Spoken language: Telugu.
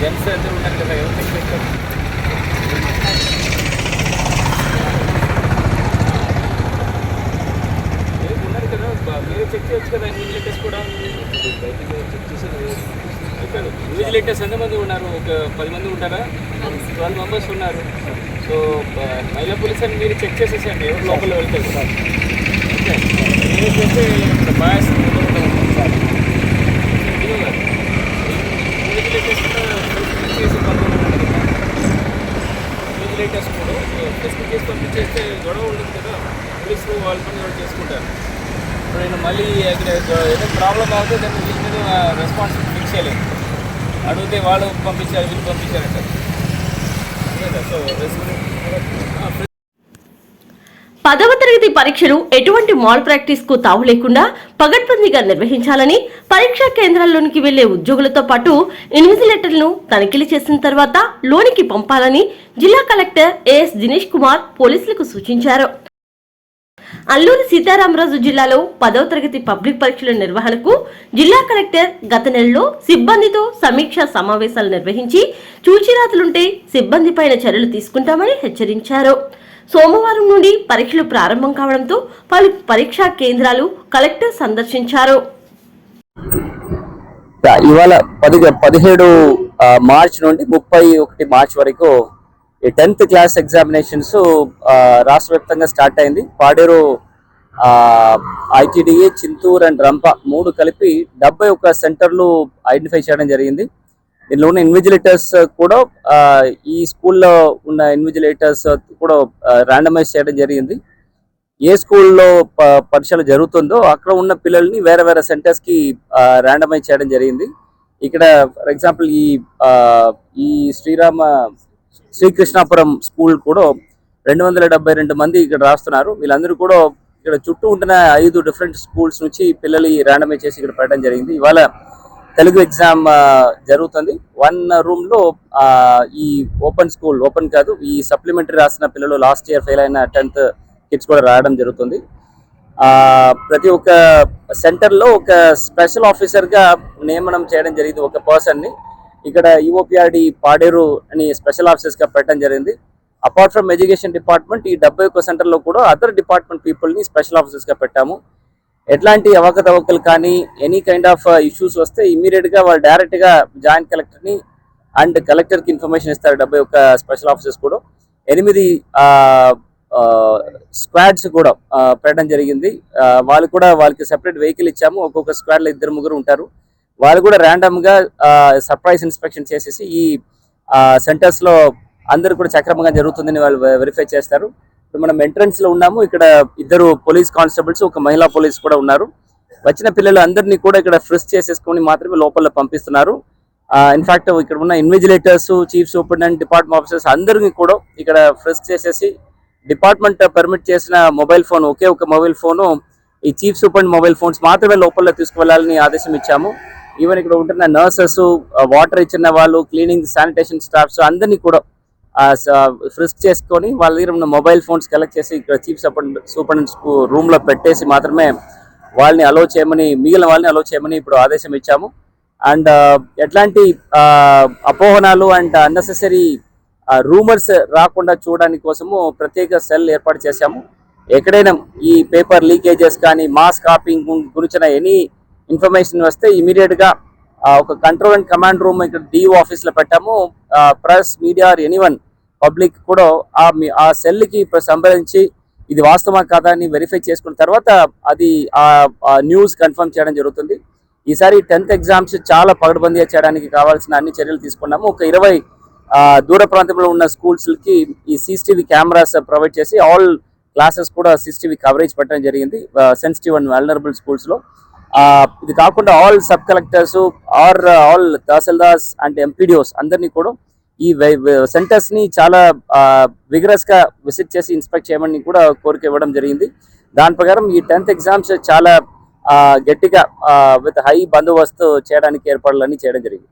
జెంట్స్ అందరూ ఉన్నారు కదా ఎవరు చెక్ మీరు ఉన్నారు కదా మీరు చెక్ చేయొచ్చు కదా ఇన్విజిలేటర్స్ కూడా. ఇన్విజిలేటర్స్ ఎంతమంది ఉన్నారు? ఒక పది మంది ఉంటారా? ట్వెల్వ్ మెంబర్స్ ఉన్నారు. సో మహిళా పోలీస్ అని మీరు చెక్ చేసేసండి ఎవరు లోపల వెళ్తారు? ఓకే. మీరు చేస్తే బాయస్ ఇన్విజిలేటర్స్ కూడా చేసి పంపించారు ఇన్విజిలేటర్స్ కూడా టెస్ట్ చేసి పంపించేస్తే గొడవ ఉండదు కదా పోలీసులు వాళ్ళ పని కూడా చేసుకుంటారు. ఇప్పుడు నేను మళ్ళీ అక్కడ ఏదో ప్రాబ్లం అవుతే దాన్ని వీళ్ళ మీద రెస్పాన్స్ ఫిక్స్ చేయలేదు. అడిగితే వాళ్ళు పంపించారు వీళ్ళు పంపించారంట సో రెస్పాన్స్ పదవ తరగతి పరీక్షలు ఎటువంటి మాల్ ప్రాక్టీస్కు తావు లేకుండా పగడ్బందీగా నిర్వహించాలని పరీక్షా కేంద్రాల్లోనికి వెళ్ళే ఉద్యోగులతో పాటు ఇన్విజిలేటర్లను తనిఖీలు చేసిన తర్వాత లోనికి పంపాలని జిల్లా కలెక్టర్ ఏఎస్ దినేష్ కుమార్ పోలీసులకు సూచించారు. అల్లూరి సీతారామరాజు జిల్లాలో పదవ తరగతి పబ్లిక్ పరీక్షల నిర్వహణకు జిల్లా కలెక్టర్ గత నెలలో సిబ్బందితో సమీక్షా సమావేశాలు నిర్వహించి చూచిరాతులుంటే సిబ్బందిపైన చర్యలు తీసుకుంటామని హెచ్చరించారు. సోమవారం నుండి పరీక్షలు ప్రారంభం కావడంతో పలు పరీక్షా కేంద్రాలు కలెక్టర్ సందర్శించారు. ఇవాళ పది పదిహేడు మార్చ్ నుండి ముప్పై ఒకటి మార్చ్ వరకు ఈ టెన్త్ క్లాస్ ఎగ్జామినేషన్స్ రాష్ట్ర వ్యాప్తంగా స్టార్ట్ అయింది. పాడేరు ఐటీడీఏ చింతూరు అండ్ రంప మూడు కలిపి డెబ్బై ఒక సెంటర్లు ఐడెంటిఫై చేయడం జరిగింది. దీనిలో ఉన్న ఇన్విజిలేటర్స్ కూడా ఈ స్కూల్లో ఉన్న ఇన్విజిలేటర్స్ కూడా ర్యాండమైజ్ చేయడం జరిగింది. ఏ స్కూల్లో పరీక్షలు జరుగుతుందో అక్కడ ఉన్న పిల్లల్ని వేరే వేరే సెంటర్స్కి ర్యాండమైజ్ చేయడం జరిగింది. ఇక్కడ ఫర్ ఎగ్జాంపుల్ ఈ ఈ శ్రీరామ శ్రీకృష్ణాపురం స్కూల్ కూడా రెండు వందల డెబ్బై రెండు మంది ఇక్కడ రాస్తున్నారు. వీళ్ళందరూ కూడా ఇక్కడ చుట్టూ ఉంటున్న ఐదు డిఫరెంట్ స్కూల్స్ నుంచి పిల్లలు ర్యాండమైజ్ చేసి ఇక్కడ పెట్టడం జరిగింది. ఇవాళ తెలుగు ఎగ్జామ్ జరుగుతుంది. వన్ రూమ్లో ఈ ఓపెన్ స్కూల్ ఓపెన్ కాదు ఈ సప్లిమెంటరీ రాసిన పిల్లలు లాస్ట్ ఇయర్ ఫెయిల్ అయిన టెన్త్ కిడ్స్ కూడా రావడం జరుగుతుంది. ఆ, ప్రతి ఒక్క సెంటర్లో ఒక స్పెషల్ ఆఫీసర్గా నియమనం చేయడం జరిగింది ఒక పర్సన్ని. ఇక్కడ యుఓపిఆర్డి పాడేరు అని స్పెషల్ ఆఫీసర్స్గా పెట్టడం జరిగింది. అపార్ట్ ఫ్రమ్ ఎడ్యుకేషన్ డిపార్ట్మెంట్ ఈ డెబ్బై ఒక్క సెంటర్లో కూడా అదర్ డిపార్ట్మెంట్ పీపుల్ని స్పెషల్ ఆఫీసర్స్గా పెట్టాము. ఎట్లాంటి అవకతవకలు కానీ ఎనీ కైండ్ ఆఫ్ ఇష్యూస్ వస్తే ఇమీడియట్గా వాళ్ళు డైరెక్ట్గా జాయింట్ కలెక్టర్ని అండ్ కలెక్టర్కి ఇన్ఫర్మేషన్ ఇస్తారు. డెబ్బై ఒక్క స్పెషల్ ఆఫీసర్స్ కూడా. ఎనిమిది స్క్వాడ్స్ కూడా పెట్టడం జరిగింది. వాళ్ళు కూడా వాళ్ళకి సెపరేట్ వెహికల్ ఇచ్చాము. ఒక్కొక్క స్క్వాడ్లో ఇద్దరు ముగ్గురు ఉంటారు. వాళ్ళు కూడా ర్యాండమ్గా సర్ప్రైజ్ ఇన్స్పెక్షన్ చేసేసి ఈ సెంటర్స్లో అందరు కూడా సక్రమంగా జరుగుతుందని వాళ్ళు వెరిఫై చేస్తారు. ఇప్పుడు మనం ఎంట్రన్స్లో ఉన్నాము. ఇక్కడ ఇద్దరు పోలీస్ కానిస్టేబుల్స్ ఒక మహిళా పోలీస్ కూడా ఉన్నారు. వచ్చిన పిల్లలు అందరినీ కూడా ఇక్కడ ఫ్రిస్ చేసేసుకొని మాత్రమే లోపల పంపిస్తున్నారు. ఇన్ఫాక్ట్ ఇక్కడ ఉన్న invigilators chief superintendent department officers అందరినీ కూడా ఇక్కడ ఫ్రిస్ చేసేసి డిపార్ట్మెంట్ పర్మిట్ చేసిన మొబైల్ ఫోన్ ఒకే ఒక మొబైల్ ఫోను ఈ చీఫ్ సూపరింట్ మొబైల్ ఫోన్స్ మాత్రమే లోపల తీసుకువెళ్ళాలని ఆదేశం ఇచ్చాము. ఈవెన్ ఇక్కడ ఉంటున్న నర్సెస్ వాటర్ ఇచ్చిన వాళ్ళు క్లీనింగ్ శానిటేషన్ స్టాఫ్స్ అందరినీ కూడా ఫ్రిస్క్ చేసుకొని వాళ్ళ దగ్గర ఉన్న మొబైల్ ఫోన్స్ కలెక్ట్ చేసి ఇక్కడ చీఫ్ సూపరింటెండెంట్ సూపరింటెండెంట్స్ రూమ్లో పెట్టేసి మాత్రమే వాళ్ళని అలో చేయమని మిగిలిన వాళ్ళని అలో చేయమని ఇప్పుడు ఆదేశం ఇచ్చాము. అండ్ ఎట్లాంటి అపోహనాలు అండ్ అన్నెసెసరీ రూమర్స్ రాకుండా చూడడానికి కోసము ప్రత్యేక సెల్ ఏర్పాటు చేశాము. ఎక్కడైనా ఈ పేపర్ లీకేజెస్ కానీ మాస్ కాపింగ్ గురించిన ఎనీ ఇన్ఫర్మేషన్ వస్తే ఇమీడియట్గా ఒక కంట్రోల్ అండ్ కమాండ్ రూమ్ ఇక్కడ డిఓ ఆఫీస్లో పెట్టాము. Press media or anyone public కూడా ఆ మీ- ఆ సెల్కి సంబంధించి సంప్రదించి ఇది వాస్తవమా కాదా అని వెరిఫై చేసుకున్న తర్వాత అది ఆ న్యూస్ కన్ఫర్మ్ చేయడం జరుగుతుంది. ఈసారి టెన్త్ ఎగ్జామ్స్ చాలా పగడబందీగా చేయడానికి కావాల్సిన అన్ని చర్యలు తీసుకున్నాము. ఒక ఇరవై దూర ప్రాంతంలో ఉన్న స్కూల్స్కి ఈ సీసీటీవీ కెమెరాస్ ప్రొవైడ్ చేసి ఆల్ క్లాసెస్ కూడా సీసీటీవీ కవరేజ్ పెట్టడం జరిగింది. సెన్సిటివ్ అండ్ వెల్నరబుల్ స్కూల్స్లో. ఇది కాకుండా all sub collectors or all tahsildars and MPDOs అందరినీ కూడా ఈ సెంటర్స్ని చాలా విగరస్గా విజిట్ చేసి ఇన్స్పెక్ట్ చేయమని కూడా కోరిక ఇవ్వడం జరిగింది. దాని ప్రకారం ఈ టెన్త్ ఎగ్జామ్స్ చాలా గట్టిగా విత్ హై బందోబస్తు చేయడానికి ఏర్పాట్లన్నీ చేయడం జరిగింది.